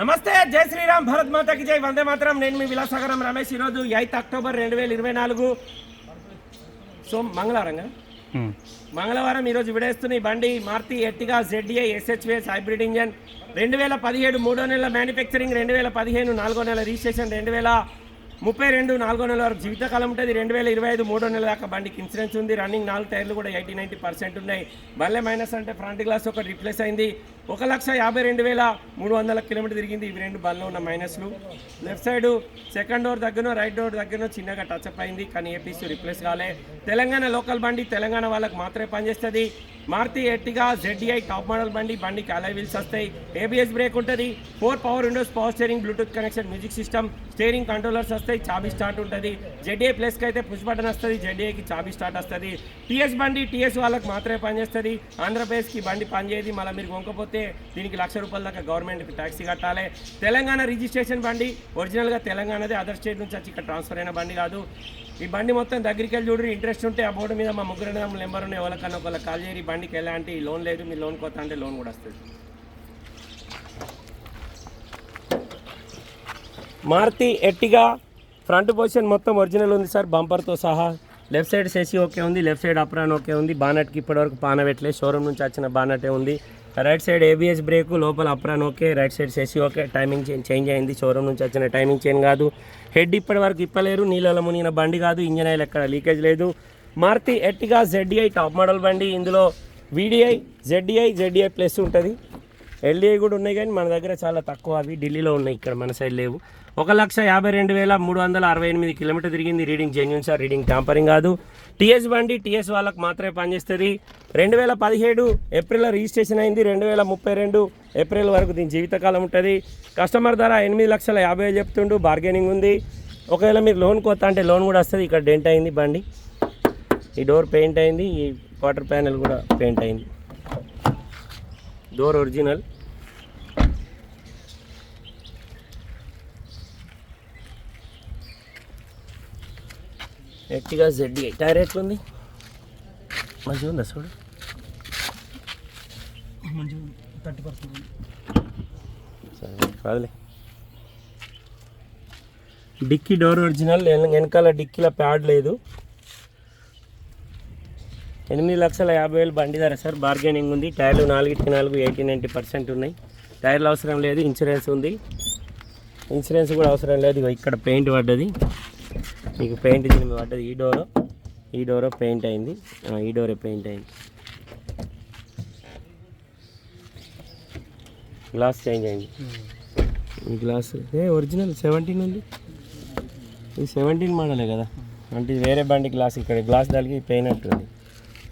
నమస్తే జై శ్రీరామ్ భరత్ మాతకి జై. వందే మాత్రం. నేను మీ విలాసాగరం రమేష్. ఈరోజు ఎయిత్ అక్టోబర్ రెండు వేల ఇరవై నాలుగు. సో మంగళవారంగా? మంగళవారం ఈరోజు విడేస్తున్న ఈ బండి Maruti Ertiga ZDI SHVS hybrid engine. రెండు వేల పదిహేడు మూడో నెలల మ్యానుఫ్యాక్చరింగ్ రెండు వేల పదిహేను నాలుగో నెల రిజిస్ట్రేషన్ రెండు వేల ముప్పై రెండు నాలుగో నెల వరకు జీవితకాలం ఉంటుంది. రెండు వేల ఇరవై ఐదు మూడో నెల దాకా బండికి ఇన్సూరెన్స్ ఉంది. రన్నింగ్ నాలుగు టైర్లు కూడా ఎయిటీ నైంటీ పర్సెంట్ ఉన్నాయి. బండ్లే మైనస్ అంటే ఫ్రంట్ గ్లాస్ ఒకటి రిప్లేస్ అయింది. ఒక లక్ష యాభై రెండు వేల మూడు వందల కిలోమీటర్ తిరిగింది. ఇవి రెండు బల్లో ఉన్న మైనస్లు లెఫ్ట్ సైడ్ సెకండ్ డోర్ దగ్గర రైట్ డోర్ దగ్గర చిన్నగా టచ్ అప్ అయింది. కానీ ఏపీసీ రిప్లేస్ కాలే. తెలంగాణ లోకల్ బండి తెలంగాణ వాళ్ళకి మాత్రమే పనిచేస్తుంది. Maruti Ertiga ZDI top model బండి బండికి అలై వీల్స్ వస్తాయి. ఏబిఎస్ బ్రేక్ ఉంటుంది. Four power windows power steering Bluetooth connection music system steering controllers వస్తాయి. చాబీ స్టార్ట్ ఉంటుంది. జెడ్ఏ ప్లస్కి అయితే పుష్ బటన్ వస్తుంది. జెడ్ఏకి చాబీ స్టార్ట్ వస్తుంది. టీఎస్ బండి టీఎస్ వాళ్ళకి మాత్రమే పనిచేస్తుంది ఆంధ్రప్రదేశ్కి బండి పనిచేయదు మళ్ళీ మీరు కొనుకపోతే దీనికి లక్ష రూపాయల దాకా గవర్నమెంట్కి ట్యాక్సీ కట్టాలి. తెలంగాణ రిజిస్ట్రేషన్ బండి. ఒరిజినల్గా తెలంగాణదే అదర్ స్టేట్ నుంచి వచ్చి ఇక్కడ ట్రాన్స్ఫర్ అయిన బండి కాదు. ఈ బండి మొత్తం దగ్గరికి వెళ్ళి చూడరు ఇంట్రెస్ట్ ఉంటే ఆ బోర్డు మీద మా ముగ్గురు నెంబర్ ఉన్న ఎవరికన్నా ఒకళ్ళ కాల్ చేయరు. ఈ బండికి ఎలాంటి లోన్ లేదు మీ లోన్ కొత్త అంటే లోన్ కూడా వస్తుంది. మారుతి ఎట్టిగా ఫ్రంట్ పొజిషన్ మొత్తం ఒరిజినల్ ఉంది సార్ బంపర్తో సహా. లెఫ్ట్ సైడ్ సెసి ఓకే ఉంది లెఫ్ట్ సైడ్ అప్రాన్ ఓకే ఉంది. బానట్కి ఇప్పటివరకు పాన పెట్టలేదు షోరూమ్ నుంచి వచ్చిన బానటే ఉంది. రైట్ సైడ్ ఏబిఎస్ బ్రేక్ లోపల అప్రాన్ ఓకే రైట్ సైడ్ సెసి ఓకే టైమింగ్ చేంజ్ చేంజ్ అయింది. షోరూమ్ నుంచి వచ్చిన టైమింగ్ చేంజ్ కాదు. హెడ్ ఇప్పటి వరకు ఇప్పలేరు. నీళ్ళలో మునిగిన బండి కాదు. ఇంజన్ ఆయిల్ ఎక్కడ లీకేజ్ లేదు. Maruti Ertiga ZDI top model బండి. ఇందులో వీడిఐ జెడ్డీఐ జెడ్డీఐ ప్లస్ ఉంటుంది. ఎల్డీఐ కూడా ఉన్నాయి కానీ మన దగ్గర చాలా తక్కువ అవి. ఢిల్లీలో ఉన్నాయి ఇక్కడ మన సైడ్ లేవు. ఒక లక్ష యాభై రెండు వేల మూడు వందల అరవై ఎనిమిది కిలోమీటర్ తిరిగింది. Reading genuine sir reading tampering కాదు. టీఎస్ బండి టీఎస్ వాళ్ళకి మాత్రమే పనిచేస్తుంది. రెండు వేల పదిహేడు ఏప్రిల్లో రిజిస్ట్రేషన్ అయింది. రెండు వేల ముప్పై రెండు ఏప్రిల్ వరకు దీని జీవితకాలం ఉంటుంది. కస్టమర్ ధర ఎనిమిది లక్షల యాభై వేలు చెప్తుండు. బార్గెనింగ్ ఉంది. ఒకవేళ మీరు లోన్ కొత్త అంటే లోన్ కూడా వస్తుంది. ఇక్కడ డెంట్ అయింది బండి. ఈ డోర్ పెయింట్ అయింది. ఈ వాటర్ ప్యానెల్ కూడా పెయింట్ అయింది. Door original. Ertiga Z tyre ఎట్లుంది? మంచిగా ఉందా చూడు? మంచిగా థర్టీ పర్సెంట్ సరే కాదులే. డిక్కీ డోర్ ఒరిజినల్ వెన- వెనకాల డిక్కీలో ప్యాడ్ లేదు. ఎనిమిది లక్షల యాభై వేలు బండి ధర సార్. బార్గెనింగ్ ఉంది. టైర్లు నాలుగిటికి నాలుగు ఎయిటీ నైంటీ పర్సెంట్ ఉన్నాయి. టైర్లు అవసరం లేదు. ఇన్సూరెన్స్ ఉంది. ఇన్సూరెన్స్ కూడా అవసరం లేదు. ఇక్కడ పెయింట్ పడ్డది. మీకు పెయింట్ దీని పడ్డది. ఈ డోరు ఈ డోరు పెయింట్ అయింది. ఈ డోరే పెయింట్ అయింది. గ్లాస్ చేంజ్ అయింది. ఈ గ్లాస్ ఏ ఒరిజినల్ సెవెంటీన్ ఉంది. ఇది సెవెంటీన్ మోడలే కదా? అంటే వేరే బండి గ్లాస్ ఇక్కడ గ్లాస్ దానికి పెయిన్ ఉంటుంది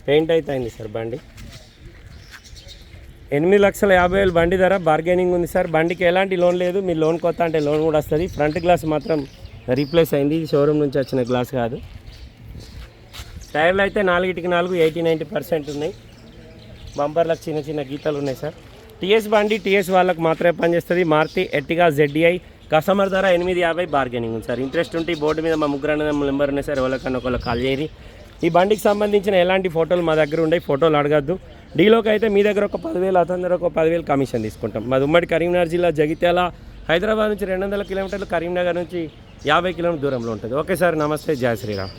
పెయింట్ అయితే అయింది సార్ బండి. ఎనిమిది లక్షల యాభై వేలు బండి ధర బార్గెనింగ్ ఉంది సార్. బండికి ఎలాంటి లోన్ లేదు. మీ లోన్ కొత్త అంటే లోన్ కూడా వస్తుంది. ఫ్రంట్ గ్లాస్ మాత్రం రీప్లేస్ అయింది. షోరూమ్ నుంచి వచ్చిన గ్లాస్ కాదు. టైర్లు అయితే నాలుగిటికి నాలుగు ఎయిటీ నైంటీ పర్సెంట్ ఉన్నాయి. బంపర్లకు చిన్న చిన్న గీతలు ఉన్నాయి సార్. టీఎస్ బండి టీఎస్ వాళ్ళకు మాత్రమే పనిచేస్తుంది. మారుతి ఎట్టిగా జెడ్డీఐ కస్టమర్ ధర ఎనిమిది యాభై బార్గెనింగ్ ఉంది సార్. ఇంట్రెస్ట్ ఉంటే బోర్డు మీద మా ముగ్గురు నెంబర్ ఉన్నాయి సార్. ఎవరికన్నా ఒకళ్ళు కాల్ చేయరి ఈ బండికి సంబంధించిన ఎలాంటి ఫోటోలు మా దగ్గర ఉన్నాయి ఫోటోలు అడగద్దు. డీలోకి అయితే మీ దగ్గర ఒక పదివేలు అతని దగ్గర ఒక పదివేలు కమిషన్ తీసుకుంటాం. మాది ఉమ్మడి కరీంనగర్ జిల్లా జగిత్యాల హైదరాబాద్ నుంచి రెండు వందల కిలోమీటర్లు కరీంనగర్ నుంచి యాభై కిలోమీటర్ దూరంలో ఉంటుంది. ఓకే సార్ నమస్తే జయ శ్రీరామ్.